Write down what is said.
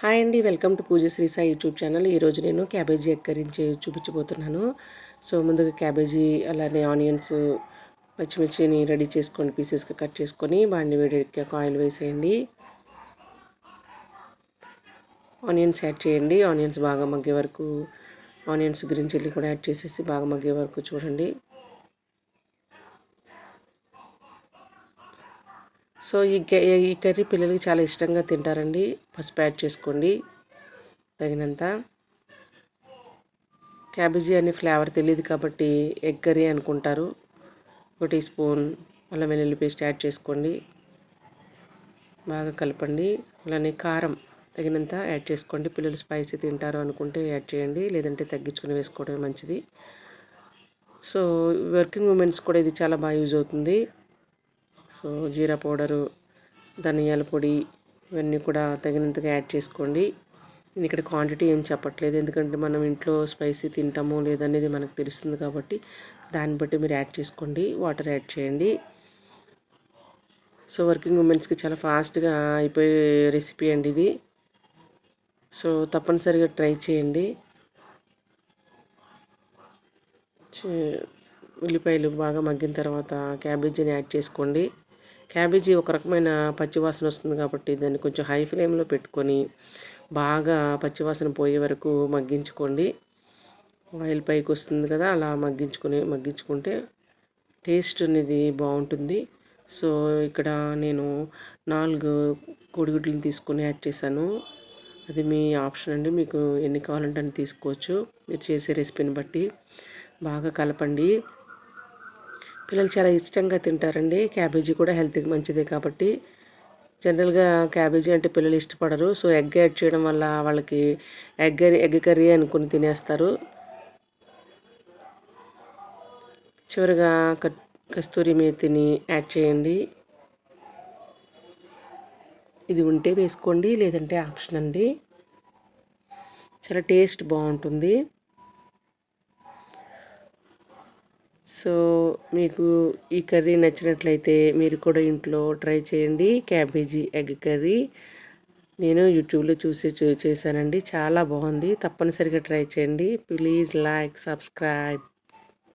Hi అండి welcome to Pooja Srisa YouTube channel. ఈరోజు నేను క్యాబేజీ ఎక్కరించి చూపించబోతున్నాను. సో ముందుగా క్యాబేజీ అలానే ఆనియన్స్ పచ్చిమిర్చిని రెడీ చేసుకొని పీసెస్గా కట్ చేసుకొని బాండి వేడికి ఆయిల్ వేసేయండి. ఆనియన్స్ యాడ్ చేయండి. ఆనియన్స్ బాగా మగ్గే వరకు ఆనియన్స్ గ్రీన్ చిల్లీ కూడా యాడ్ చేసేసి బాగా మగ్గే వరకు చూడండి. సో ఈ ఈ కర్రీ పిల్లలకి చాలా ఇష్టంగా తింటారండి. పసుపు యాడ్ చేసుకోండి. తగినంత. క్యాబేజీ అనే ఫ్లేవర్ తెలియదు కాబట్టి ఎగ్ కర్రీ అనుకుంటారు. ఒక టీ స్పూన్ అల్లం వెల్లుల్లి పేస్ట్ యాడ్ చేసుకోండి. బాగా కలపండి. అలానే కారం తగినంత యాడ్ చేసుకోండి. పిల్లలు స్పైసీ తింటారు అనుకుంటే యాడ్ చేయండి. లేదంటే తగ్గించుకుని వేసుకోవడమే మంచిది. సో వర్కింగ్ ఉమెన్స్ కూడా ఇది చాలా బాగా యూజ్ అవుతుంది. సో జీరా పౌడరు ధనియాల పొడి ఇవన్నీ కూడా తగినంతగా యాడ్ చేసుకోండి. నేను ఇక్కడ క్వాంటిటీ ఏం చెప్పట్లేదు. ఎందుకంటే మనం ఇంట్లో స్పైసీ తింటామో లేదనేది మనకు తెలుస్తుంది కాబట్టి దాన్ని బట్టి మీరు యాడ్ చేసుకోండి. వాటర్ యాడ్ చేయండి. సో వర్కింగ్ ఉమెన్స్కి చాలా ఫాస్ట్గా అయిపోయే రెసిపీ అండి ఇది. సో తప్పనిసరిగా ట్రై చేయండి. చే- ఉల్లిపాయలు బాగా మగ్గిన తర్వాత క్యాబేజీని యాడ్ చేసుకోండి. క్యాబేజీ ఒక రకమైన పచ్చివాసన వస్తుంది కాబట్టి దాన్ని కొంచెం హై ఫ్లేమ్లో పెట్టుకొని బాగా పచ్చివాసన పోయే వరకు మగ్గించుకోండి. ఆయిల్ పైకి వస్తుంది కదా అలా మగ్గించుకొని మగ్గించుకుంటే టేస్ట్ అనేది బాగుంటుంది. సో ఇక్కడ నేను నాలుగు కోడిగుడ్లను తీసుకొని యాడ్ చేశాను. అది మీ ఆప్షన్ అండి. మీకు ఎన్ని కావాలంటే అని తీసుకోవచ్చు. మీరు చేసే రెసిపీని బట్టి బాగా కలపండి. పిల్లలు చాలా ఇష్టంగా తింటారండి. క్యాబేజీ కూడా హెల్త్కి మంచిదే కాబట్టి. జనరల్గా క్యాబేజీ అంటే పిల్లలు ఇష్టపడరు. సో ఎగ్ యాడ్ చేయడం వల్ల వాళ్ళకి ఎగ్ ఎగ్ కర్రీ అనుకుని తినేస్తారు. చివరిగా క- కస్తూరి మేతిని యాడ్ చేయండి. ఇది ఉంటే వేసుకోండి లేదంటే ఆప్షన్ అండి. చాలా టేస్ట్ బాగుంటుంది. సో మీకు ఈ కర్రీ నచ్చినట్లయితే మీరు కూడా ఇంట్లో ట్రై చేయండి. Cabbage egg curry. నేను యూట్యూబ్లో చూసి చూ చేశానండి. చాలా బాగుంది. తప్పనిసరిగా ట్రై చేయండి. Please like subscribe.